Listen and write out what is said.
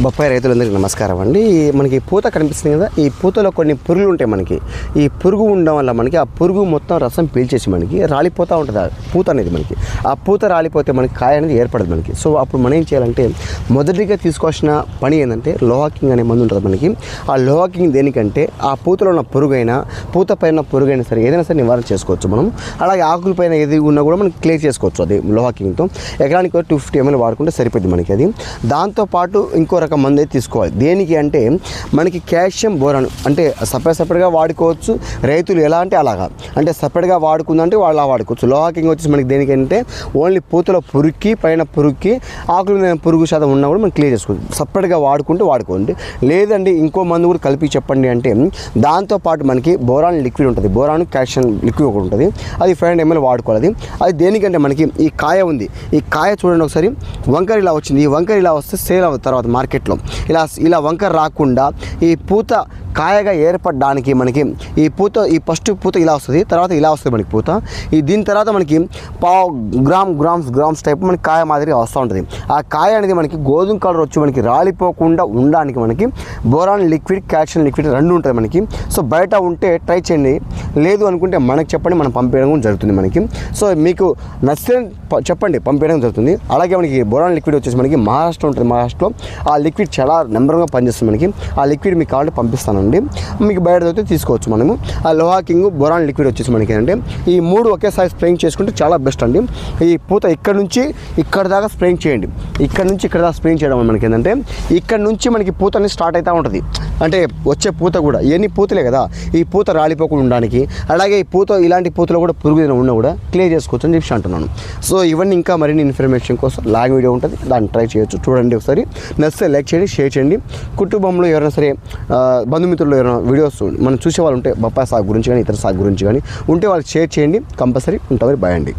బొప్పాయి రైతులందరికీ నమస్కారం అండి. మనకి పూత కనిపిస్తుంది కదా ఈ పూతలో కొన్ని పురుగులు ఉంటాయి మనకి. ఈ పురుగు ఉండడం వల్ల మనకి ఆ పురుగు మొత్తం రసం పీల్చేసి మనకి రాలిపోతూ ఉంటుంది. ఆ పూత అనేది మనకి. ఆ పూత రాలిపోతే మనకి కాయ అనేది ఏర్పడదు మనకి. సో అప్పుడు మనం ఏం చేయాలంటే మొదటిగా తీసుకోవాల్సిన పని ఏంటంటే లోహాకింగ్ అనే మందు ఉంటుంది మనకి. ఆ లోహాకింగ్ దేనికంటే ఆ పూతలో ఉన్న పురుగైనా పూత పైన పురుగైనా సరే ఏదైనా సరే నివారణ చేసుకోవచ్చు మనం. అలాగే ఆకుల పైన ఏది ఉన్నా కూడా మనం క్లియర్ చేసుకోవచ్చు అది లోహాకింగ్తో. ఎకరానికి టూ ఫిఫ్టీ ఎంఎల్ వాడుకుంటే సరిపోద్ది మనకి అది. దాంతోపాటు ఇంకో రకం మందు అయితే తీసుకోవాలి. దేనికి అంటే మనకి కాల్షియం బోరాన్ అంటే సపరేట్ సపరేట్గా వాడుకోవచ్చు. రైతులు ఎలా అంటే అలాగా. అంటే సపరేట్గా వాడుకుందంటే వాళ్ళు అలా వాడుకోవచ్చు. లోహాకింగ్ వచ్చేసి మనకి దేనికంటే ఓన్లీ పూతలో పురుక్కి పైన పురుక్కి ఆకులు పురుగు శాతం ఉన్నా కూడా మనం క్లియర్ చేసుకోవచ్చు. సపరేట్గా వాడుకుంటే వాడుకోండి. లేదండి ఇంకో మందు కూడా కలిపి చెప్పండి అంటే దాంతోపాటు మనకి బోరాన్ లిక్విడ్ ఉంటుంది. బోరాన్ కాల్షియం లిక్విడ్ ఒకటి ఉంటుంది. అది ఫైవ్ హండ్రెడ్ ఎంఎల్ వాడుకోవాలి. అది దేనికంటే మనకి ఈ కాయ ఉంది. ఈ కాయ చూడండి ఒకసారి. వంకర ఇలా వచ్చింది. ఈ వంకర ఇలా వస్తే సేల్ అవుతుంది తర్వాత మార్కెట్ మార్కెట్లో. ఇలా ఇలా వంకర రాకుండా ఈ పూత కాయగా ఏర్పడడానికి మనకి ఈ పూత ఈ ఫస్ట్ పూత ఇలా వస్తుంది తర్వాత ఇలా వస్తుంది మనకి పూత. ఈ దీని తర్వాత మనకి పావు గ్రామ్ గ్రామ్స్ గ్రామ్స్ టైప్ మనకి కాయ మాదిరిగా వస్తూ ఉంటుంది. ఆ కాయ అనేది మనకి గోధుమ కలర్ వచ్చి మనకి రాలిపోకుండా ఉండడానికి మనకి బోరాన్ లిక్విడ్ క్యాల్షియం లిక్విడ్ రెండు ఉంటుంది మనకి. సో బయట ఉంటే ట్రై చేయండి. లేదు అనుకుంటే మనకి చెప్పండి మనం పంపించడం కూడా జరుగుతుంది మనకి. సో మీకు నచ్చితే చెప్పండి పంపించడం జరుగుతుంది. అలాగే మనకి బోరాన్ లిక్విడ్ వచ్చేసి మనకి మహారాష్ట్ర ఉంటుంది మహారాష్ట్రలో. ఆ లిక్విడ్ చాలా నెంబర్గా పనిచేస్తుంది మనకి. ఆ లిక్విడ్ మీకు కావాలంటే అండి. మీకు బయట తీసుకోవచ్చు మనము. ఆ లోహా కింగ్ బొరాన్ లిక్విడ్ వచ్చేసి మనకి ఏంటంటే ఈ మూడు ఒకేసారి స్ప్రేయింగ్ చేసుకుంటే చాలా బెస్ట్ అండి. ఈ పూత ఇక్కడ నుంచి ఇక్కడ దాకా స్ప్రేయింగ్ చేయండి. ఇక్కడ నుంచి ఇక్కడ దాకా స్ప్రేయింగ్ చేయడం మనకి ఏంటంటే ఇక్కడ నుంచి మనకి పూత అనేది స్టార్ట్ అవుతూ ఉంటుంది. అంటే వచ్చే పూత కూడా ఇవన్నీ పూతలే కదా ఈ పూత రాలిపోకుండా ఉండడానికి అలాగే ఈ పూత ఇలాంటి పూతలో కూడా పురుగు ఏదైనా ఉన్నా కూడా క్లియర్ చేసుకోవచ్చు అని చెప్పి అంటున్నాను. సో ఇవన్నీ ఇంకా మరిన్ని ఇన్ఫర్మేషన్ కోసం లాంగ్ వీడియో ఉంటుంది దాన్ని ట్రై చేయొచ్చు. చూడండి ఒకసారి నచ్చితే లైక్ చేయండి షేర్ చేయండి. కుటుంబంలో ఎవరైనా సరే బంధుమిత్రులు ఎవరైనా వీడియోస్ మనం చూసే వాళ్ళు ఉంటే బొప్పాయి సాగు గురించి కానీ ఇతర సాగు గురించి కానీ ఉంటే వాళ్ళకి షేర్ చేయండి కంపల్సరీ ఉంటామని భయండి.